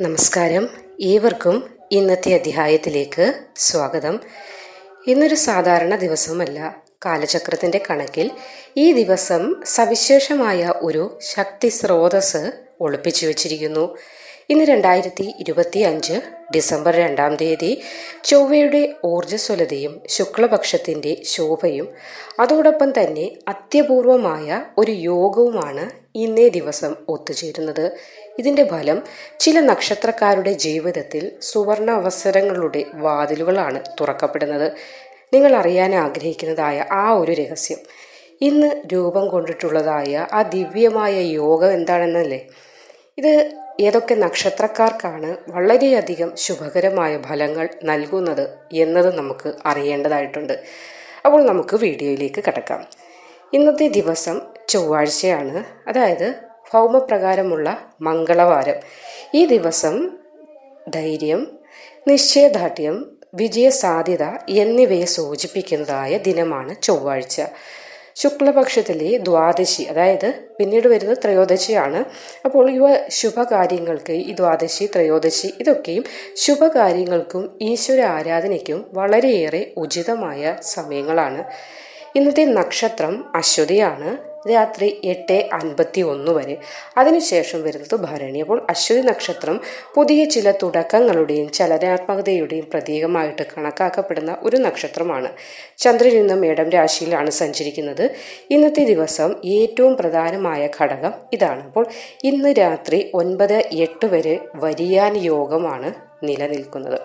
നമസ്കാരം. ഏവർക്കും ഇന്നത്തെ അധ്യായത്തിലേക്ക് സ്വാഗതം. ഇന്നൊരു സാധാരണ ദിവസമല്ല കാലചക്രത്തിന്റെ കണക്കിൽ ഈ ദിവസം സവിശേഷമായ ഒരു ശക്തി സ്രോതസ് ഒളിപ്പിച്ചു വച്ചിരിക്കുന്നു. ഇന്ന് രണ്ടായിരത്തി ഇരുപത്തി അഞ്ച് ഡിസംബർ രണ്ടാം തീയതി ചൊവ്വയുടെ ഊർജസ്വലതയും ശുക്ലപക്ഷത്തിന്റെ ശോഭയും അതോടൊപ്പം തന്നെ അത്യപൂർവമായ ഒരു യോഗവുമാണ് ഇന്നേ ദിവസം ഒത്തുചേരുന്നത്. ഇതിന്റെ ഫലം ചില നക്ഷത്രക്കാരുടെ ജീവിതത്തിൽ സുവർണ അവസരങ്ങളുടെ വാതിലുകളാണ് തുറക്കപ്പെടുന്നത്. നിങ്ങൾ അറിയാൻ ആഗ്രഹിക്കുന്നതായ ആ ഒരു രഹസ്യം. ഇന്ന് രൂപം കൊണ്ടിട്ടുള്ളതായ ആ ദിവ്യമായ യോഗം എന്താണെന്നല്ലേ? ഇത് ഏതൊക്കെ നക്ഷത്രക്കാർക്കാണ് വളരെയധികം ശുഭകരമായ ഫലങ്ങൾ നൽകുന്നത് എന്നത് നമുക്ക് അറിയേണ്ടതായിട്ടുണ്ട്. അപ്പോൾ നമുക്ക് വീഡിയോയിലേക്ക് കടക്കാം. ഇന്നത്തെ ദിവസം ചൊവ്വാഴ്ചയാണ്. അതായത് ഭൗമപ്രകാരമുള്ള മംഗളവാരം. ഈ ദിവസം ധൈര്യം നിശ്ചയദാർഢ്യം വിജയസാധ്യത എന്നിവയെ സൂചിപ്പിക്കുന്നതായ ദിനമാണ് ചൊവ്വാഴ്ച. ശുക്ലപക്ഷത്തിലെ ദ്വാദശി അതായത് പിന്നീട് വരുന്നത് ത്രയോദശിയാണ്. അപ്പോൾ ഇവ ശുഭകാര്യങ്ങൾക്ക് ഈ ദ്വാദശി ത്രയോദശി ഇതൊക്കെയും ശുഭകാര്യങ്ങൾക്കും ഈശ്വര ആരാധനയ്ക്കും വളരെയേറെ ഉചിതമായ സമയങ്ങളാണ്. ഇന്നത്തെ നക്ഷത്രം അശ്വതിയാണ്. രാത്രി എട്ട് അൻപത്തി ഒന്ന് വരെ. അതിനുശേഷം വരുന്നത് ഭരണി. അപ്പോൾ അശ്വതി നക്ഷത്രം പുതിയ ചില തുടക്കങ്ങളുടെയും ചലനാത്മകതയുടെയും പ്രതീകമായിട്ട് കണക്കാക്കപ്പെടുന്ന ഒരു നക്ഷത്രമാണ്. ചന്ദ്രൻ ഇന്ന് മേടം രാശിയിലാണ് സഞ്ചരിക്കുന്നത്. ഇന്നത്തെ ദിവസം ഏറ്റവും പ്രധാനമായ ഘടകം ഇതാണ്. അപ്പോൾ ഇന്ന് രാത്രി ഒൻപത് എട്ട് വരെ വരിയാൻ യോഗമാണ് നിലനിൽക്കുന്നത്.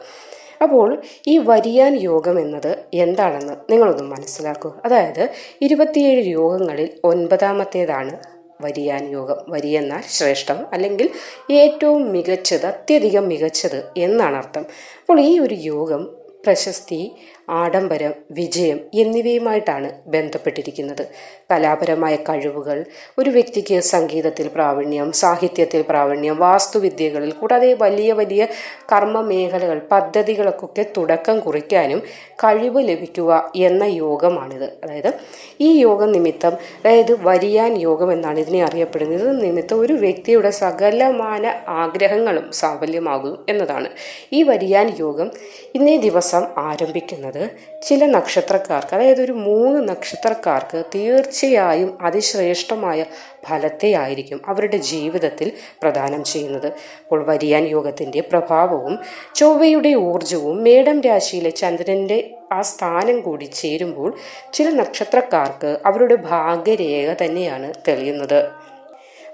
അപ്പോൾ ഈ വരിയാൻ യോഗം എന്നത് എന്താണെന്ന് നിങ്ങളൊന്ന് മനസ്സിലാക്കൂ. അതായത് ഇരുപത്തിയേഴ് യോഗങ്ങളിൽ ഒൻപതാമത്തേതാണ് വരിയാൻ യോഗം. വരിയെന്നാൽ ശ്രേഷ്ഠം അല്ലെങ്കിൽ ഏറ്റവും മികച്ചത് അത്യധികം മികച്ചത് എന്നാണ് അർത്ഥം. അപ്പോൾ ഈ ഒരു യോഗം പ്രശസ്തി ആഡംബരം വിജയം എന്നിവയുമായിട്ടാണ് ബന്ധപ്പെട്ടിരിക്കുന്നത്. കലാപരമായ കഴിവുകൾ ഒരു വ്യക്തിക്ക് സംഗീതത്തിൽ പ്രാവീണ്യം സാഹിത്യത്തിൽ പ്രാവീണ്യം വാസ്തുവിദ്യകളിൽ കൂടാതെ വലിയ വലിയ കർമ്മ മേഖലകൾ പദ്ധതികൾക്കൊക്കെ തുടക്കം കുറിക്കാനും കഴിവ് ലഭിക്കുക എന്ന യോഗമാണിത്. അതായത് ഈ യോഗം നിമിത്തം അതായത് വരിയാൻ യോഗം എന്നാണ് ഇതിനെ അറിയപ്പെടുന്നത്. നിമിത്തം ഒരു വ്യക്തിയുടെ സകലമാന ആഗ്രഹങ്ങളും സാഫല്യമാകും എന്നതാണ്. ഈ വരിയാൻ യോഗം ഇന്നേ ദിവസം ആരംഭിക്കുന്നത് ചില നക്ഷത്രക്കാർക്ക് അതായത് ഒരു മൂന്ന് നക്ഷത്രക്കാർക്ക് തീർച്ചയായും അതിശ്രേഷ്ഠമായ ഫലത്തെ ആയിരിക്കും അവരുടെ ജീവിതത്തിൽ പ്രദാനം ചെയ്യുന്നത്. അപ്പോൾ വരിയാൻ യോഗത്തിന്റെ പ്രഭാവവും ചൊവ്വയുടെ ഊർജവും മേടം രാശിയിലെ ചന്ദ്രന്റെ ആ സ്ഥാനം കൂടി ചേരുമ്പോൾ ചില നക്ഷത്രക്കാർക്ക് അവരുടെ ഭാഗ്യരേഖ തന്നെയാണ് തെളിയുന്നത്.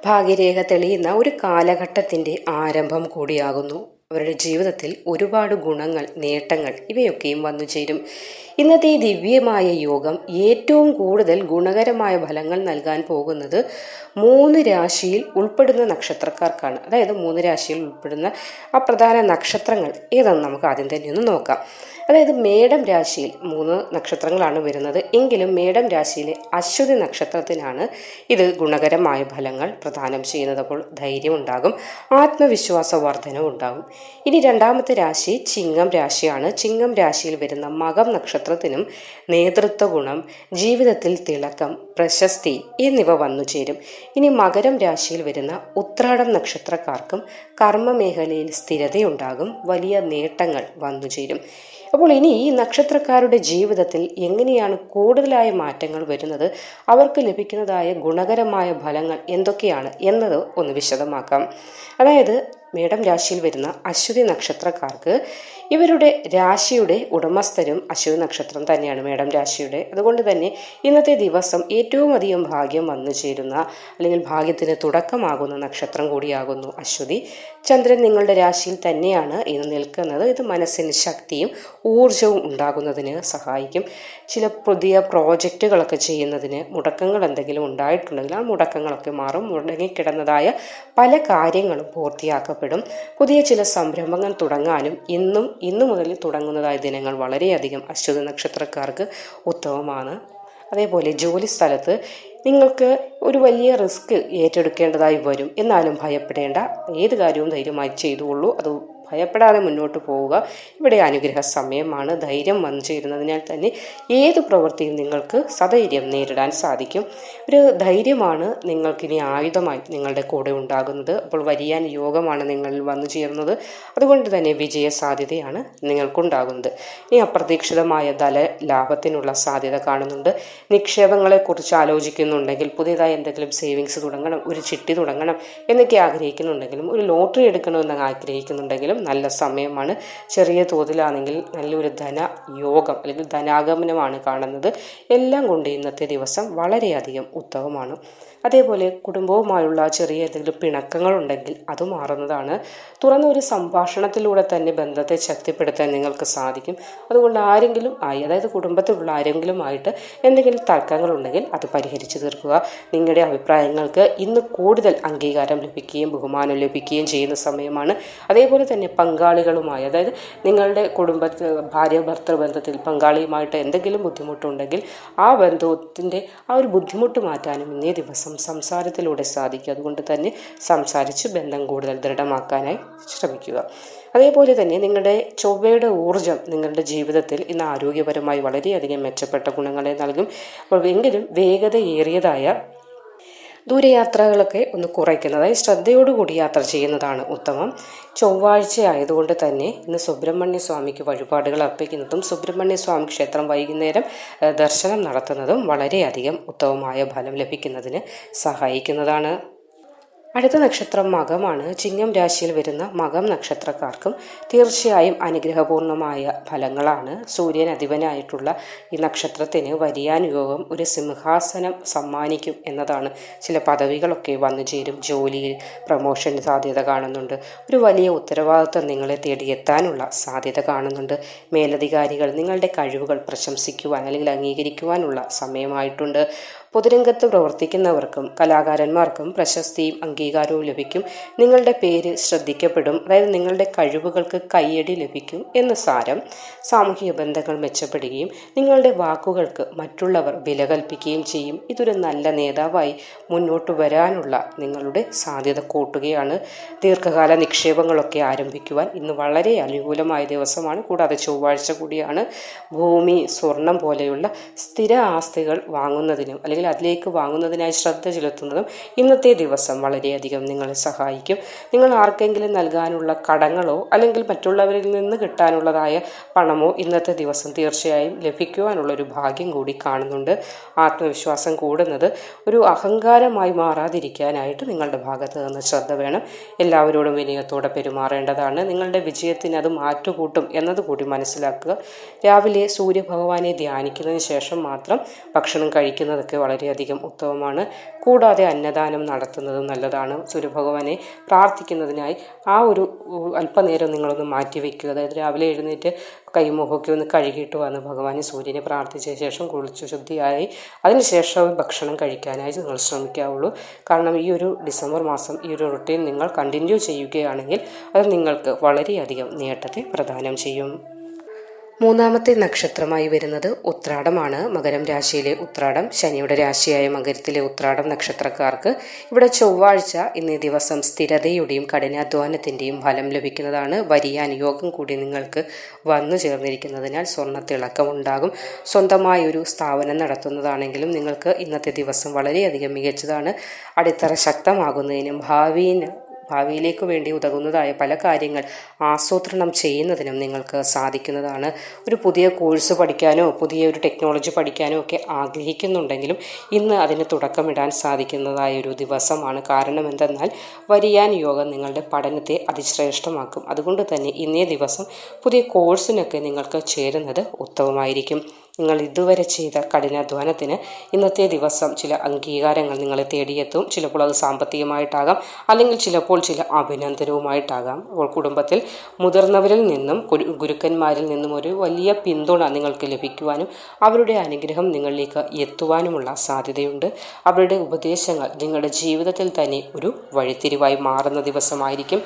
ഭാഗ്യരേഖ തെളിയുന്ന ഒരു കാലഘട്ടത്തിന്റെ ആരംഭം കൂടിയാകുന്നു. അവരുടെ ജീവിതത്തിൽ ഒരുപാട് ഗുണങ്ങൾ നേട്ടങ്ങൾ ഇവയൊക്കെയും വന്നു ചേരും. ഇന്നത്തെ ഈ ദിവ്യമായ യോഗം ഏറ്റവും കൂടുതൽ ഗുണകരമായ ഫലങ്ങൾ നൽകാൻ പോകുന്നത് മൂന്ന് രാശിയിൽ ഉൾപ്പെടുന്ന നക്ഷത്രക്കാർക്കാണ്. അതായത് മൂന്ന് രാശിയിൽ ഉൾപ്പെടുന്ന ആ പ്രധാന നക്ഷത്രങ്ങൾ ഏതാണെന്ന് നമുക്ക് ആദ്യം തന്നെ ഒന്ന് നോക്കാം. അതായത് മേടം രാശിയിൽ മൂന്ന് നക്ഷത്രങ്ങളാണ് വരുന്നത്. എങ്കിലും മേടം രാശിയിലെ അശ്വതി നക്ഷത്രത്തിനാണ് ഇത് ഗുണകരമായ ഫലങ്ങൾ പ്രദാനം ചെയ്യുന്നത്. അപ്പോൾ ധൈര്യം ഉണ്ടാകും ആത്മവിശ്വാസ വർധനവും ഉണ്ടാകും. ഇനി രണ്ടാമത്തെ രാശി ചിങ്ങം രാശിയാണ്. ചിങ്ങം രാശിയിൽ വരുന്ന മകം നക്ഷത്രത്തിനും നേതൃത്വ ഗുണം ജീവിതത്തിൽ തിളക്കം പ്രശസ്തി എന്നിവ വന്നു ചേരും. ഇനി മകരം രാശിയിൽ വരുന്ന ഉത്രാടം നക്ഷത്രക്കാർക്കും കർമ്മമേഖലയിൽ സ്ഥിരതയുണ്ടാകും. വലിയ നേട്ടങ്ങൾ വന്നു ചേരും. അപ്പോൾ ഇനി ഈ നക്ഷത്രക്കാരുടെ ജീവിതത്തിൽ എങ്ങനെയാണ് കൂടുതലായ മാറ്റങ്ങൾ വരുന്നത്? അവർക്ക് ലഭിക്കുന്നതായ ഗുണകരമായ ഫലങ്ങൾ എന്തൊക്കെയാണ് എന്നത് ഒന്ന് വിശദമാക്കാം. അതായത് മേടം രാശിയിൽ വരുന്ന അശ്വതി നക്ഷത്രക്കാർക്ക് ഇവരുടെ രാശിയുടെ ഉടമസ്ഥരും അശ്വതി നക്ഷത്രം തന്നെയാണ് മേടം രാശിയുടെ. അതുകൊണ്ട് തന്നെ ഇന്നത്തെ ദിവസം ഏറ്റവും അധികം ഭാഗ്യം വന്നു ചേരുന്ന അല്ലെങ്കിൽ ഭാഗ്യത്തിന് തുടക്കമാകുന്ന നക്ഷത്രം കൂടിയാകുന്നു അശ്വതി. ചന്ദ്രൻ നിങ്ങളുടെ രാശിയിൽ തന്നെയാണ് ഇന്ന് നിൽക്കുന്നത്. ഇത് മനസ്സിന് ശക്തിയും ഊർജവും ഉണ്ടാകുന്നതിന് സഹായിക്കും. ചില പുതിയ പ്രോജക്റ്റുകളൊക്കെ ചെയ്യുന്നതിന് മുടക്കങ്ങൾ എന്തെങ്കിലും ഉണ്ടായിട്ടുണ്ടെങ്കിൽ ആ മുടക്കങ്ങളൊക്കെ മാറും. മുടങ്ങിക്കിടന്നതായ പല കാര്യങ്ങളും പൂർത്തിയാക്കപ്പെടും. പുതിയ ചില സംരംഭങ്ങൾ തുടങ്ങാനും ഇന്നും ഇന്നു മുതൽ തുടങ്ങുന്നതായ ദിനങ്ങൾ വളരെയധികം അശ്വതി നക്ഷത്രക്കാർക്ക് ഉത്തമമാണ്. അതേപോലെ ജോലി സ്ഥലത്ത് നിങ്ങൾക്ക് ഒരു വലിയ റിസ്ക് ഏറ്റെടുക്കേണ്ടതായി വരും. എന്നാലും ഭയപ്പെടേണ്ട. ഏത് കാര്യവും ധൈര്യമായി ചെയ്തുകൊള്ളൂ. അത് ഭയപ്പെടാതെ മുന്നോട്ട് പോവുക. ഇവിടെ അനുഗ്രഹ സമയമാണ്. ധൈര്യം വന്നു ചേരുന്നതിനാൽ തന്നെ ഏത് പ്രവൃത്തിയും നിങ്ങൾക്ക് സധൈര്യം നേരിടാൻ സാധിക്കും. ഒരു ധൈര്യമാണ് നിങ്ങൾക്കിനി ആയുധമായി നിങ്ങളുടെ കൂടെ ഉണ്ടാകുന്നത്. അപ്പോൾ വരിയാൻ യോഗമാണ് നിങ്ങളിൽ വന്നു ചേർന്നത്. അതുകൊണ്ട് തന്നെ വിജയ സാധ്യതയാണ് നിങ്ങൾക്കുണ്ടാകുന്നത്. ഇനി അപ്രതീക്ഷിതമായ ധന ലാഭത്തിനുള്ള സാധ്യത കാണുന്നുണ്ട്. നിക്ഷേപങ്ങളെക്കുറിച്ച് ആലോചിക്കുന്നുണ്ടെങ്കിൽ പുതിയതായി എന്തെങ്കിലും സേവിങ്സ് തുടങ്ങണം ഒരു ചിട്ടി തുടങ്ങണം എന്നൊക്കെ ആഗ്രഹിക്കുന്നുണ്ടെങ്കിലും ഒരു ലോട്ടറി എടുക്കണമെന്ന് ആഗ്രഹിക്കുന്നുണ്ടെങ്കിലും നല്ല സമയമാണ്. ചെറിയ തോതിലാണെങ്കിൽ നല്ലൊരു ധന യോഗം അല്ലെങ്കിൽ ധനാഗമനമാണ് കാണുന്നത്. എല്ലാം കൊണ്ട് ഇന്നത്തെ ദിവസം വളരെയധികം ഉത്തമമാണ് അതേപോലെ കുടുംബവുമായുള്ള ചെറിയ എന്തെങ്കിലും പിണക്കങ്ങളുണ്ടെങ്കിൽ അത് മാറുന്നതാണ്. തുറന്ന ഒരു സംഭാഷണത്തിലൂടെ തന്നെ ബന്ധത്തെ ശക്തിപ്പെടുത്താൻ നിങ്ങൾക്ക് സാധിക്കും. അതുകൊണ്ട് ആരെങ്കിലും ആയി അതായത് കുടുംബത്തിലുള്ള ആരെങ്കിലും ആയിട്ട് എന്തെങ്കിലും തർക്കങ്ങളുണ്ടെങ്കിൽ അത് പരിഹരിച്ചു തീർക്കുക. നിങ്ങളുടെ അഭിപ്രായങ്ങൾക്ക് ഇന്ന് കൂടുതൽ അംഗീകാരം ലഭിക്കുകയും ബഹുമാനം ലഭിക്കുകയും ചെയ്യുന്ന സമയമാണ്. അതേപോലെ തന്നെ പങ്കാളികളുമായി അതായത് നിങ്ങളുടെ കുടുംബത്തിൽ ഭാര്യ ഭർത്തൃ ബന്ധത്തിൽ പങ്കാളിയുമായിട്ട് എന്തെങ്കിലും ബുദ്ധിമുട്ടുണ്ടെങ്കിൽ ആ ബന്ധത്തിന്റെ ആ ഒരു ബുദ്ധിമുട്ട് മാറ്റാനും ഇന്നേ ദിവസം സംസാരത്തിലൂടെ സാധിക്കും. അതുകൊണ്ട് തന്നെ സംസാരിച്ച് ബന്ധം കൂടുതൽ ദൃഢമാക്കാനായി ശ്രമിക്കുക. അതേപോലെ തന്നെ നിങ്ങളുടെ ചൊവ്വയുടെ ഊർജം നിങ്ങളുടെ ജീവിതത്തിൽ ഇന്ന് ആരോഗ്യപരമായി വളരെയധികം മെച്ചപ്പെട്ട ഗുണങ്ങളെ നൽകും. എങ്കിലും വേഗതയേറിയതായ ദൂരയാത്രകളൊക്കെ ഒന്ന് കുറയ്ക്കുന്നത് അതായത് ശ്രദ്ധയോടുകൂടി യാത്ര ചെയ്യുന്നതാണ് ഉത്തമം. ചൊവ്വാഴ്ച ആയതുകൊണ്ട് തന്നെ ഇന്ന് സുബ്രഹ്മണ്യ സ്വാമിക്ക് വഴിപാടുകൾ അർപ്പിക്കുന്നതും സുബ്രഹ്മണ്യ സ്വാമി ക്ഷേത്രം വൈകുന്നേരം ദർശനം നടത്തുന്നതും വളരെയധികം ഉത്തമമായ ഫലം ലഭിക്കുന്നതിന് സഹായിക്കുന്നതാണ് അടുത്ത നക്ഷത്രം മകമാണ്. ചിങ്ങം രാശിയിൽ വരുന്ന മകം നക്ഷത്രക്കാർക്കും തീർച്ചയായും അനുഗ്രഹപൂർണമായ ഫലങ്ങളാണ്. സൂര്യൻ അധിപനായിട്ടുള്ള ഈ നക്ഷത്രത്തിന് വരിയാനുയോഗം ഒരു സിംഹാസനം സമ്മാനിക്കും എന്നതാണ്. ചില പദവികളൊക്കെ വന്നു ചേരും. ജോലിയിൽ പ്രമോഷൻ സാധ്യത കാണുന്നുണ്ട്. ഒരു വലിയ ഉത്തരവാദിത്വം നിങ്ങളെ തേടിയെത്താനുള്ള സാധ്യത കാണുന്നുണ്ട്. മേലധികാരികൾ നിങ്ങളുടെ കഴിവുകൾ പ്രശംസിക്കുവാൻ അല്ലെങ്കിൽ അംഗീകരിക്കുവാനുള്ള സമയമായിട്ടുണ്ട്. പൊതുരംഗത്ത് പ്രവർത്തിക്കുന്നവർക്കും കലാകാരന്മാർക്കും പ്രശസ്തിയും അംഗീകാരവും ലഭിക്കും. നിങ്ങളുടെ പേര് ശ്രദ്ധിക്കപ്പെടും. അതായത് നിങ്ങളുടെ കഴിവുകൾക്ക് കയ്യടി ലഭിക്കും എന്ന് സാരം സാമൂഹിക ബന്ധങ്ങൾ മെച്ചപ്പെടുകയും നിങ്ങളുടെ വാക്കുകൾക്ക് മറ്റുള്ളവർ വില കൽപ്പിക്കുകയും ചെയ്യും. ഇതൊരു നല്ല നേതാവായി മുന്നോട്ട് വരാനുള്ള നിങ്ങളുടെ സാധ്യത കൂട്ടുകയാണ്. ദീർഘകാല നിക്ഷേപങ്ങളൊക്കെ ആരംഭിക്കുവാൻ ഇന്ന് വളരെ അനുകൂലമായ ദിവസമാണ്. കൂടാതെ ചൊവ്വാഴ്ച കൂടിയാണ് ഭൂമി സ്വർണം പോലെയുള്ള സ്ഥിര ആസ്തികൾ വാങ്ങുന്നതിനും അല്ലെങ്കിൽ അതിലേക്ക് വാങ്ങുന്നതിനായി ശ്രദ്ധ ചെലുത്തുന്നതും ഇന്നത്തെ ദിവസം വളരെയധികം നിങ്ങളെ സഹായിക്കും. നിങ്ങൾ ആർക്കെങ്കിലും നൽകാനുള്ള കടങ്ങളോ അല്ലെങ്കിൽ മറ്റുള്ളവരിൽ നിന്ന് കിട്ടാനുള്ളതായ പണമോ ഇന്നത്തെ ദിവസം തീർച്ചയായും ലഭിക്കുവാനുള്ളൊരു ഭാഗ്യം കൂടി കാണുന്നുണ്ട്. ആത്മവിശ്വാസം കൂടുന്നത് ഒരു അഹങ്കാരമായി മാറാതിരിക്കാനായിട്ട് നിങ്ങളുടെ ഭാഗത്ത് നിന്ന് ശ്രദ്ധ വേണം. എല്ലാവരോടും വിനയത്തോടെ പെരുമാറേണ്ടതാണ്. നിങ്ങളുടെ വിജയത്തിന് അത് മാറ്റുകൂട്ടും എന്നതുകൂടി മനസ്സിലാക്കുക. രാവിലെ സൂര്യഭഗവാനെ ധ്യാനിക്കുന്നതിന് ശേഷം മാത്രം ഭക്ഷണം കഴിക്കുന്നതൊക്കെ വളരെയധികം ഉത്തമമാണ്. കൂടാതെ അന്നദാനം നടത്തുന്നതും നല്ലതാണ്. സൂര്യഭഗവാനെ പ്രാർത്ഥിക്കുന്നതിനായി ആ ഒരു അല്പനേരം നിങ്ങളൊന്ന് മാറ്റിവെക്കുക അതായത് രാവിലെ എഴുന്നേറ്റ് കൈമുഖമൊക്കെ ഒന്ന് കഴുകിയിട്ട് വന്ന് ഭഗവാനെ സൂര്യനെ പ്രാർത്ഥിച്ച ശേഷം കുളിച്ചു ശുദ്ധിയായി അതിനുശേഷം ഭക്ഷണം കഴിക്കാനായി നിങ്ങൾ ശ്രമിക്കാവുള്ളൂ. കാരണം ഈ ഒരു ഡിസംബർ മാസം ഈ ഒരു റൊട്ടീൻ നിങ്ങൾ കണ്ടിന്യൂ ചെയ്യുകയാണെങ്കിൽ അത് നിങ്ങൾക്ക് വളരെയധികം നേട്ടത്തെ പ്രദാനം ചെയ്യും. മൂന്നാമത്തെ നക്ഷത്രമായി വരുന്നത് ഉത്രാടമാണ്. മകരം രാശിയിലെ ഉത്രാടം ശനിയുടെ രാശിയായ മകരത്തിലെ ഉത്രാടം നക്ഷത്രക്കാർക്ക് ഇവിടെ ചൊവ്വാഴ്ച ഇന്നേ ദിവസം സ്ഥിരതയുടെയും കഠിനാധ്വാനത്തിന്റെയും ഫലം ലഭിക്കുന്നതാണ്. വലിയ അനുയോഗം കൂടി നിങ്ങൾക്ക് വന്നു ചേർന്നിരിക്കുന്നതിനാൽ സ്വർണത്തിളക്കമുണ്ടാകും സ്വന്തമായി ഒരു സ്ഥാപനം നടത്തുന്നതാണെങ്കിലും നിങ്ങൾക്ക് ഇന്നത്തെ ദിവസം വളരെയധികം മികച്ചതാണ്. അടിത്തറ ശക്തമാകുന്നതിനും ഭാവിയിൽ ഭാവിയിലേക്ക് വേണ്ടി ഉതകുന്നതായ പല കാര്യങ്ങൾ ആസൂത്രണം ചെയ്യുന്നതിനും നിങ്ങൾക്ക് സാധിക്കുന്നതാണ്. ഒരു പുതിയ കോഴ്സ് പഠിക്കാനോ പുതിയ ഒരു ടെക്നോളജി പഠിക്കാനോ ഒക്കെ ആഗ്രഹിക്കുന്നുണ്ടെങ്കിലും ഇന്ന് അതിന് തുടക്കമിടാൻ സാധിക്കുന്നതായ ഒരു ദിവസമാണ്. കാരണം എന്തെന്നാൽ വരിയാൻ യോഗം നിങ്ങളുടെ പഠനത്തെ അതിശ്രേഷ്ഠമാക്കും. അതുകൊണ്ട് തന്നെ ഇന്നേ ദിവസം പുതിയ കോഴ്സിനൊക്കെ നിങ്ങൾക്ക് ചേരുന്നത് ഉത്തമമായിരിക്കും. നിങ്ങൾ ഇതുവരെ ചെയ്ത കഠിനാധ്വാനത്തിന് ഇന്നത്തെ ദിവസം ചില അംഗീകാരങ്ങൾ നിങ്ങളെ തേടിയെത്തും. ചിലപ്പോൾ അത് സാമ്പത്തികമായിട്ടാകാം അല്ലെങ്കിൽ ചിലപ്പോൾ ചില അഭിനന്ദനവുമായിട്ടാകാം. അപ്പോൾ കുടുംബത്തിൽ മുതിർന്നവരിൽ നിന്നും ഗുരുക്കന്മാരിൽ നിന്നും ഒരു വലിയ പിന്തുണ നിങ്ങൾക്ക് ലഭിക്കുവാനും അവരുടെ അനുഗ്രഹം നിങ്ങളിലേക്ക് എത്തുവാനുമുള്ള സാധ്യതയുണ്ട്. അവരുടെ ഉപദേശങ്ങൾ നിങ്ങളുടെ ജീവിതത്തിൽ തന്നെ ഒരു വഴിത്തിരിവായി മാറുന്ന ദിവസമായിരിക്കും.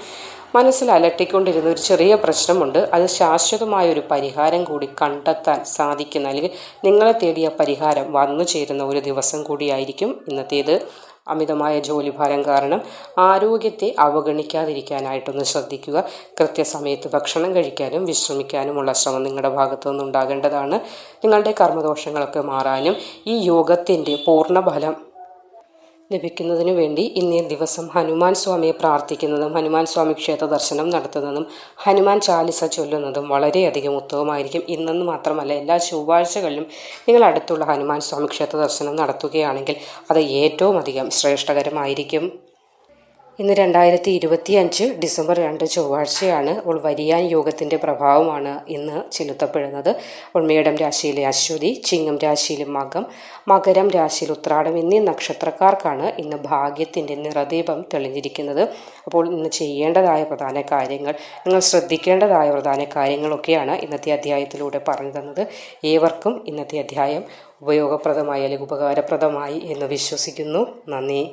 മനസ്സിൽ അലട്ടിക്കൊണ്ടിരുന്ന ഒരു ചെറിയ പ്രശ്നമുണ്ട്. അത് ശാശ്വതമായ ഒരു പരിഹാരം കൂടി കണ്ടെത്താൻ സാധിക്കുന്ന അല്ലെങ്കിൽ നിങ്ങളെ തേടിയ പരിഹാരം വന്നു ചേരുന്ന ഒരു ദിവസം കൂടിയായിരിക്കും ഇന്നത്തേത്. അമിതമായ ജോലിഭാരം കാരണം ആരോഗ്യത്തെ അവഗണിക്കാതിരിക്കാനായിട്ടൊന്ന് ശ്രദ്ധിക്കുക. കൃത്യസമയത്ത് ഭക്ഷണം കഴിക്കാനും വിശ്രമിക്കാനുമുള്ള ശ്രമം നിങ്ങളുടെ ഭാഗത്തു നിന്നുണ്ടാകേണ്ടതാണ്. നിങ്ങളുടെ കർമ്മദോഷങ്ങളൊക്കെ മാറാനും ഈ യോഗത്തിന്റെ പൂർണഫലം ലഭിക്കുന്നതിനു വേണ്ടി ഇന്നേ ദിവസം ഹനുമാൻ സ്വാമിയെ പ്രാർത്ഥിക്കുന്നതും ഹനുമാൻ സ്വാമി ക്ഷേത്ര ദർശനം നടത്തുന്നതും ഹനുമാൻ ചാലിസ ചൊല്ലുന്നതും വളരെയധികം ഉത്തമമായിരിക്കും. ഇന്നെന്ന് മാത്രമല്ല എല്ലാ ചൊവ്വാഴ്ചകളിലും നിങ്ങൾ അടുത്തുള്ള ഹനുമാൻ സ്വാമി ക്ഷേത്ര ദർശനം നടത്തുകയാണെങ്കിൽ അത് ഏറ്റവും അധികം ശ്രേഷ്ഠകരമായിരിക്കും. ഇന്ന് രണ്ടായിരത്തി ഇരുപത്തി അഞ്ച് ഡിസംബർ രണ്ട് ചൊവ്വാഴ്ചയാണ് അപ്പോൾ വരിയാൻ യോഗത്തിന്റെ പ്രഭാവമാണ് ഇന്ന് ചെലുത്തപ്പെടുന്നത്. മേടം രാശിയിലെ അശ്വതി ചിങ്ങം രാശിയിലെ മകം മകരം രാശിയിൽ ഉത്രാടം എന്നീ നക്ഷത്രക്കാർക്കാണ് ഇന്ന് ഭാഗ്യത്തിന്റെ നിറദീപം തെളിഞ്ഞിരിക്കുന്നത്. അപ്പോൾ ഇന്ന് ചെയ്യേണ്ടതായ പ്രധാന കാര്യങ്ങൾ നിങ്ങൾ ശ്രദ്ധിക്കേണ്ടതായ പ്രധാന കാര്യങ്ങളൊക്കെയാണ് ഇന്നത്തെ അധ്യായത്തിലൂടെ പറഞ്ഞു തന്നത്. ഏവർക്കും ഇന്നത്തെ അധ്യായം ഉപയോഗപ്രദമായി അല്ലെങ്കിൽ ഉപകാരപ്രദമായി എന്ന് വിശ്വസിക്കുന്നു. നന്ദി.